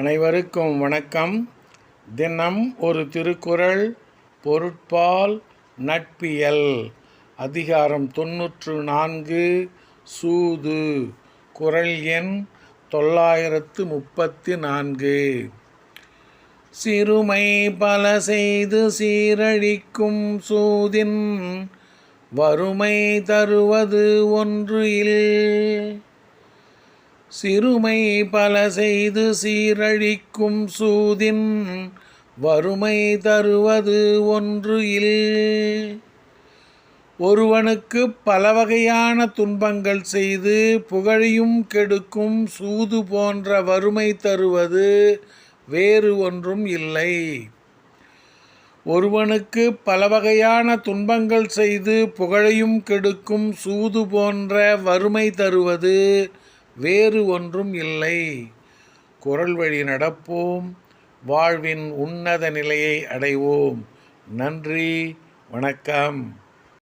அனைவருக்கும் வணக்கம். தினம் ஒரு திருக்குறள் பொருட்பால் நட்பியல். அதிகாரம் தொன்னூற்று நான்கு சூது. குறள் எண் தொள்ளாயிரத்து முப்பத்தி நான்கு. சிறுமை பல செய்து சீரழிக்கும் சூதின் வறுமை தருவது ஒன்று இல். சிறுமை பல செய்து சீரழிக்கும் சூதின் வறுமை தருவது ஒன்று இல். ஒருவனுக்கு பல வகையான துன்பங்கள் செய்து புகழையும் கெடுக்கும் சூது போன்ற வறுமை தருவது வேறு ஒன்றும் இல்லை. ஒருவனுக்கு பல வகையான துன்பங்கள் செய்து புகழையும் கெடுக்கும் சூது போன்ற வறுமை தருவது வேறு ஒன்றும் இல்லை. குரல் வழி நடப்போம். வாழ்வின் உன்னத நிலையை அடைவோம். நன்றி. வணக்கம்.